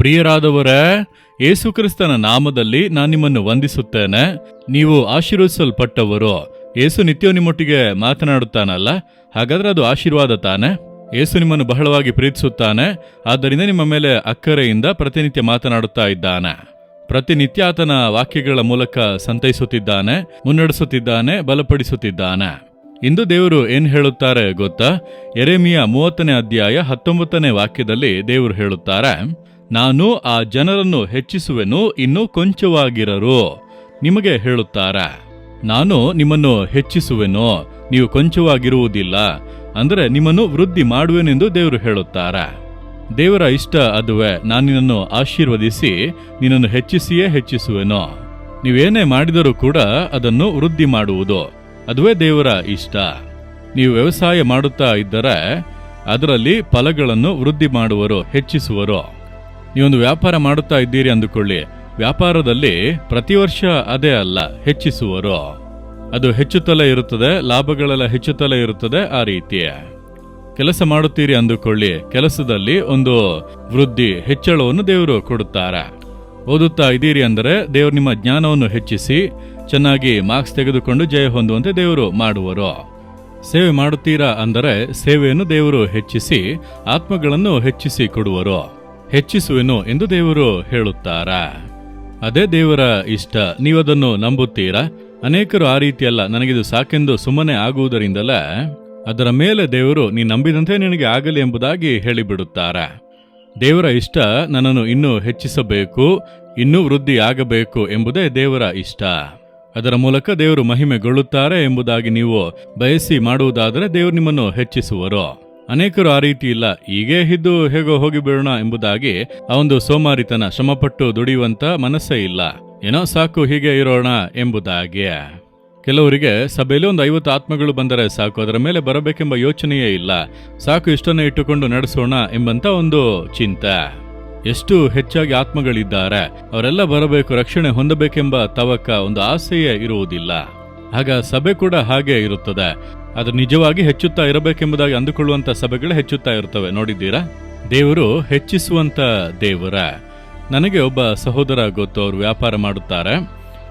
ಪ್ರಿಯರಾದವರೇ, ಯೇಸುಕ್ರಿಸ್ತನ ನಾಮದಲ್ಲಿ ನಾನು ನಿಮ್ಮನ್ನು ವಂದಿಸುತ್ತೇನೆ. ನೀವು ಆಶೀರ್ವಿಸಲ್ಪಟ್ಟವರು ಯೇಸು ನಿತ್ಯ ನಿಮ್ಮೊಟ್ಟಿಗೆ ಮಾತನಾಡುತ್ತಾನಲ್ಲ? ಹಾಗಾದ್ರೆ ಅದು ಆಶೀರ್ವಾದ ತಾನೆ? ಏಸು ನಿಮ್ಮನ್ನು ಬಹಳವಾಗಿ ಪ್ರೀತಿಸುತ್ತಾನೆ. ಆದ್ದರಿಂದ ನಿಮ್ಮ ಮೇಲೆ ಅಕ್ಕರೆಯಿಂದ ಪ್ರತಿನಿತ್ಯ ಮಾತನಾಡುತ್ತಾ ಇದ್ದಾನೆ. ಪ್ರತಿನಿತ್ಯ ಆತನ ವಾಕ್ಯಗಳ ಮೂಲಕ ಸಂತೈಸುತ್ತಿದ್ದಾನೆ, ಮುನ್ನಡೆಸುತ್ತಿದ್ದಾನೆ, ಬಲಪಡಿಸುತ್ತಿದ್ದಾನೆ. ಇಂದು ದೇವರು ಏನ್ ಹೇಳುತ್ತಾರೆ ಗೊತ್ತಾ? ಎರೆಮಿಯ ಮೂವತ್ತನೇ ಅಧ್ಯಾಯ ಹತ್ತೊಂಬತ್ತನೇ ವಾಕ್ಯದಲ್ಲಿ ದೇವರು ಹೇಳುತ್ತಾರೆ ನಾನು ಆ ಜನರನ್ನು ಹೆಚ್ಚಿಸುವೆನು, ಇನ್ನೂ ಕೊಂಚವಾಗಿರರು. ನಿಮಗೆ ಹೇಳುತ್ತಾರ, ನಾನು ನಿಮ್ಮನ್ನು ಹೆಚ್ಚಿಸುವೆನು, ನೀವು ಕೊಂಚವಾಗಿರುವುದಿಲ್ಲ, ಅಂದರೆ ನಿಮ್ಮನ್ನು ವೃದ್ಧಿ ಮಾಡುವೆನೆಂದು ದೇವರು ಹೇಳುತ್ತಾರ. ದೇವರ ಇಷ್ಟ ಅದುವೆ, ನಾನು ನಿನ್ನನ್ನು ಆಶೀರ್ವದಿಸಿ, ನಿನ್ನನ್ನು ಹೆಚ್ಚಿಸಿಯೇ ಹೆಚ್ಚಿಸುವೆನು. ನೀವೇನೇ ಮಾಡಿದರೂ ಕೂಡ ಅದನ್ನು ವೃದ್ಧಿ ಮಾಡುವುದು, ಅದುವೇ ದೇವರ ಇಷ್ಟ. ನೀವು ವ್ಯವಸಾಯ ಮಾಡುತ್ತಾ ಇದ್ದರೆ, ಅದರಲ್ಲಿ ಫಲಗಳನ್ನು ವೃದ್ಧಿ ಮಾಡುವರು, ಹೆಚ್ಚಿಸುವರು. ನೀವೊಂದು ವ್ಯಾಪಾರ ಮಾಡುತ್ತಾ ಇದ್ದೀರಿ ಅಂದುಕೊಳ್ಳಿ. ವ್ಯಾಪಾರದಲ್ಲಿ ಪ್ರತಿ ವರ್ಷ ಅದೇ ಅಲ್ಲ, ಹೆಚ್ಚಿಸುವರು. ಅದು ಹೆಚ್ಚುತ್ತಲೇ ಇರುತ್ತದೆ, ಲಾಭಗಳೆಲ್ಲ ಹೆಚ್ಚುತ್ತಲೇ ಇರುತ್ತದೆ ಆ ರೀತಿ. ಕೆಲಸ ಮಾಡುತ್ತೀರಿ ಅಂದುಕೊಳ್ಳಿ, ಕೆಲಸದಲ್ಲಿ ಒಂದು ವೃದ್ಧಿ ಹೆಚ್ಚಳವನ್ನು ದೇವರು ಕೊಡುತ್ತಾರೆ. ಓದುತ್ತಾ ಇದ್ದೀರಿ ಅಂದರೆ ದೇವರು ನಿಮ್ಮ ಜ್ಞಾನವನ್ನು ಹೆಚ್ಚಿಸಿ, ಚೆನ್ನಾಗಿ ಮಾರ್ಕ್ಸ್ ತೆಗೆದುಕೊಂಡು ಜಯ ಹೊಂದುವಂತೆ ದೇವರು ಮಾಡುವರು. ಸೇವೆ ಮಾಡುತ್ತೀರಾ ಅಂದರೆ ಸೇವೆಯನ್ನು ದೇವರು ಹೆಚ್ಚಿಸಿ, ಆತ್ಮಗಳನ್ನು ಹೆಚ್ಚಿಸಿ ಕೊಡುವರು. ಹೆಚ್ಚಿಸುವೆನು ಎಂದು ದೇವರು ಹೇಳುತ್ತಾರಾ? ಅದೇ ದೇವರ ಇಷ್ಟ. ನೀವದನ್ನು ನಂಬುತ್ತೀರಾ? ಅನೇಕರು ಆ ರೀತಿಯಲ್ಲ, ನನಗಿದು ಸಾಕೆಂದು ಸುಮ್ಮನೆ ಆಗುವುದರಿಂದಲ ಅದರ ಮೇಲೆ ದೇವರು ನೀ ನಂಬಿದಂತೆ ನಿನಗೆ ಆಗಲಿ ಎಂಬುದಾಗಿ ಹೇಳಿಬಿಡುತ್ತಾರೆ? ದೇವರ ಇಷ್ಟ ನನ್ನನ್ನು ಇನ್ನೂ ಹೆಚ್ಚಿಸಬೇಕು, ಇನ್ನೂ ವೃದ್ಧಿ ಆಗಬೇಕು ಎಂಬುದೇ ದೇವರ ಇಷ್ಟ. ಅದರ ಮೂಲಕ ದೇವರು ಮಹಿಮೆಗೊಳ್ಳುತ್ತಾರೆ ಎಂಬುದಾಗಿ ನೀವು ಬಯಸಿ ಮಾಡುವುದಾದರೆ ದೇವರು ನಿಮ್ಮನ್ನು ಹೆಚ್ಚಿಸುವರು. ಅನೇಕರು ಆ ರೀತಿ ಇಲ್ಲ. ಹೀಗೆ ಇದ್ದು ಹೇಗೋ ಹೋಗಿಬಿಡೋಣ ಎಂಬುದಾಗಿ ಆ ಒಂದು ಸೋಮಾರಿತನ ಶ್ರಮಪಟ್ಟು ದುಡಿಯುವಂತ ಮನಸ್ಸೇ ಇಲ್ಲ. ಏನೋ ಸಾಕು ಹೀಗೆ ಇರೋಣ ಎಂಬುದಾಗಿ. ಕೆಲವರಿಗೆ ಸಭೆಯಲ್ಲಿ ಒಂದು ಐವತ್ತು ಆತ್ಮಗಳು ಬಂದರೆ ಸಾಕು, ಅದರ ಮೇಲೆ ಬರಬೇಕೆಂಬ ಯೋಚನೆಯೇ ಇಲ್ಲ. ಸಾಕು ಇಷ್ಟನ್ನೇ ಇಟ್ಟುಕೊಂಡು ನಡೆಸೋಣ ಎಂಬಂತ ಒಂದು ಚಿಂತೆ. ಎಷ್ಟು ಹೆಚ್ಚಾಗಿ ಆತ್ಮಗಳಿದ್ದಾರೆ, ಅವರೆಲ್ಲ ಬರಬೇಕು, ರಕ್ಷಣೆ ಹೊಂದಬೇಕೆಂಬ ತವಕ ಒಂದು ಆಸೆಯೇ ಇರುವುದಿಲ್ಲ. ಆಗ ಸಭೆ ಕೂಡ ಹಾಗೆ ಇರುತ್ತದೆ. ಅದು ನಿಜವಾಗಿ ಹೆಚ್ಚುತ್ತಾ ಇರಬೇಕೆಂಬುದಾಗಿ ಅಂದುಕೊಳ್ಳುವಂತ ಸಭೆಗಳು ಹೆಚ್ಚುತ್ತಾ ಇರುತ್ತವೆ. ನೋಡಿದ್ದೀರಾ? ದೇವರು ಹೆಚ್ಚಿಸುವಂತ ದೇವರ. ನನಗೆ ಒಬ್ಬ ಸಹೋದರ ಗೊತ್ತು, ಅವರು ವ್ಯಾಪಾರ ಮಾಡುತ್ತಾರೆ.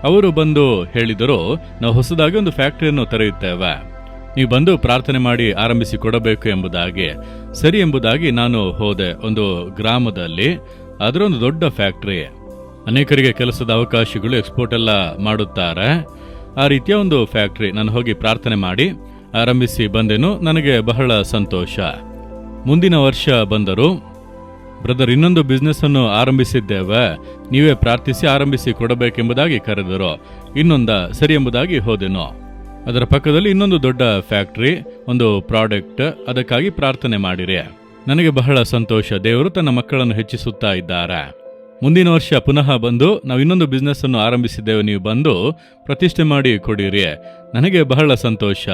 ಅವರು ಬಂದು ಹೇಳಿದರು, ನಾವು ಹೊಸದಾಗಿ ಒಂದು ಫ್ಯಾಕ್ಟರಿಯನ್ನು ತೆರೆಯುತ್ತೇವೆ. ನೀವು ಬಂದು ಪ್ರಾರ್ಥನೆ ಮಾಡಿ ಆರಂಭಿಸಿ ಕೊಡಬೇಕು ಎಂಬುದಾಗಿ. ಸರಿ ಎಂಬುದಾಗಿ ನಾನು ಹೋದೆ ಒಂದು ಗ್ರಾಮದಲ್ಲಿ. ಅದರೊಂದು ದೊಡ್ಡ ಫ್ಯಾಕ್ಟರಿ. ಅನೇಕರಿಗೆ ಕೆಲಸದ ಅವಕಾಶಗಳು ಎಕ್ಸ್ಪೋರ್ಟ್ ಎಲ್ಲ ಮಾಡುತ್ತಾರೆ. ಆ ರೀತಿಯ ಒಂದು ಫ್ಯಾಕ್ಟ್ರಿ. ನಾನು ಹೋಗಿ ಪ್ರಾರ್ಥನೆ ಮಾಡಿ, ಆರಂಭಿಸಿ ಬಂದೆನು. ನನಗೆ ಬಹಳ ಸಂತೋಷ. ಮುಂದಿನ ವರ್ಷ ಬಂದರು, ಬ್ರದರ್, ಇನ್ನೊಂದು ಬಿಸ್ನೆಸ್ ಅನ್ನು ಆರಂಭಿಸಿದ್ದೇವೆ. ನೀವೇ ಪ್ರಾರ್ಥಿಸಿ ಆರಂಭಿಸಿ ಕೊಡಬೇಕೆಂಬುದಾಗಿ ಕರೆದರು. ಇನ್ನೊಂದ ಸರಿ ಎಂಬುದಾಗಿ ಹೋದೆನು. ಅದರ ಪಕ್ಕದಲ್ಲಿ ಇನ್ನೊಂದು ದೊಡ್ಡ ಫ್ಯಾಕ್ಟ್ರಿ, ಒಂದು ಪ್ರಾಡಕ್ಟ್. ಅದಕ್ಕಾಗಿ ಪ್ರಾರ್ಥನೆ ಮಾಡಿರಿ. ನನಗೆ ಬಹಳ ಸಂತೋಷ. ದೇವರು ತನ್ನ ಮಕ್ಕಳನ್ನು ಹೆಚ್ಚಿಸುತ್ತಾ ಇದ್ದಾರೆ. ಮುಂದಿನ ವರ್ಷ ಪುನಃ ಬಂದು ನಾವು ಇನ್ನೊಂದು ಬಿಸ್ನೆಸ್ ಅನ್ನು ಆರಂಭಿಸಿದ್ದೇವೆ. ನೀವು ಬಂದು ಪ್ರತಿಷ್ಠೆ ಮಾಡಿ ಕೊಡಿರಿ. ನನಗೆ ಬಹಳ ಸಂತೋಷ.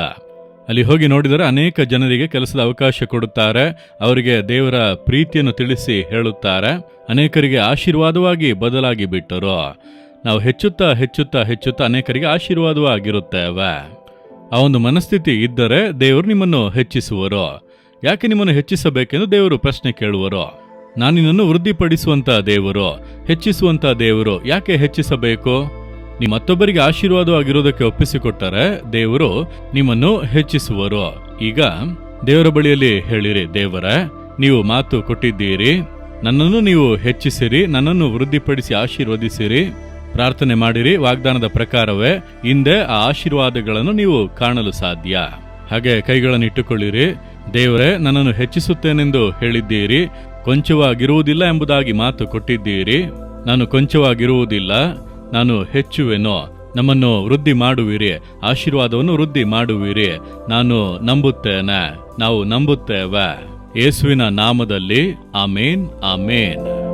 ಅಲ್ಲಿ ಹೋಗಿ ನೋಡಿದರೆ ಅನೇಕ ಜನರಿಗೆ ಕೆಲಸದ ಅವಕಾಶ ಕೊಡುತ್ತಾರೆ. ಅವರಿಗೆ ದೇವರ ಪ್ರೀತಿಯನ್ನು ತಿಳಿಸಿ ಹೇಳುತ್ತಾರೆ. ಅನೇಕರಿಗೆ ಆಶೀರ್ವಾದವಾಗಿ ಬದಲಾಗಿ ಬಿಟ್ಟರು. ನಾವು ಹೆಚ್ಚುತ್ತಾ ಹೆಚ್ಚುತ್ತಾ ಹೆಚ್ಚುತ್ತಾ ಅನೇಕರಿಗೆ ಆಶೀರ್ವಾದವಾಗಿರುತ್ತೇವೆ. ಆ ಒಂದು ಮನಸ್ಥಿತಿ ಇದ್ದರೆ ದೇವರು ನಿಮ್ಮನ್ನು ಹೆಚ್ಚಿಸುವರು. ಯಾಕೆ ನಿಮ್ಮನ್ನು ಹೆಚ್ಚಿಸಬೇಕೆಂದು ದೇವರು ಪ್ರಶ್ನೆ ಕೇಳುವರು. ನಿನ್ನನ್ನು ವೃದ್ಧಿಪಡಿಸುವಂಥ ದೇವರು, ಹೆಚ್ಚಿಸುವಂತ ದೇವರು, ಯಾಕೆ ಹೆಚ್ಚಿಸಬೇಕು? ನೀವು ಮತ್ತೊಬ್ಬರಿಗೆ ಆಶೀರ್ವಾದವಾಗಿರೋದಕ್ಕೆ ಒಪ್ಪಿಸಿಕೊಟ್ಟರೆ ದೇವರು ನಿಮ್ಮನ್ನು ಹೆಚ್ಚಿಸುವರು. ಈಗ ದೇವರ ಬಳಿಯಲ್ಲಿ ಹೇಳಿರಿ, ದೇವರ, ನೀವು ಮಾತು ಕೊಟ್ಟಿದ್ದೀರಿ, ನನ್ನನ್ನು ನೀವು ಹೆಚ್ಚಿಸಿರಿ, ನನ್ನನ್ನು ವೃದ್ಧಿಪಡಿಸಿ ಆಶೀರ್ವದಿಸಿರಿ. ಪ್ರಾರ್ಥನೆ ಮಾಡಿರಿ, ವಾಗ್ದಾನದ ಪ್ರಕಾರವೇ ಹಿಂದೆ ಆ ಆಶೀರ್ವಾದಗಳನ್ನು ನೀವು ಕಾಣಲು ಸಾಧ್ಯ. ಹಾಗೆ ಕೈಗಳನ್ನು ಇಟ್ಟುಕೊಳ್ಳಿರಿ ದೇವರೇ, ನನ್ನನ್ನು ಹೆಚ್ಚಿಸುತ್ತೇನೆಂದು ಹೇಳಿದ್ದೀರಿ ಕೊಂಚವಾಗಿರುವುದಿಲ್ಲ ಎಂಬುದಾಗಿ ಮಾತು ಕೊಟ್ಟಿದ್ದೀರಿ. ನಾನು ಕೊಂಚವಾಗಿರುವುದಿಲ್ಲ, ನಾನು ಹೆಚ್ಚುವೆನೋ, ನಮ್ಮನ್ನು ವೃದ್ಧಿ ಮಾಡುವಿರಿ, ಆಶೀರ್ವಾದವನ್ನು ವೃದ್ಧಿ ಮಾಡುವಿರಿ. ನಾನು ನಂಬುತ್ತೇನೆ, ನಾವು ನಂಬುತ್ತೇವೆ. ಯೇಸುವಿನ ನಾಮದಲ್ಲಿ, ಆಮೇನ್ ಆಮೇನ್.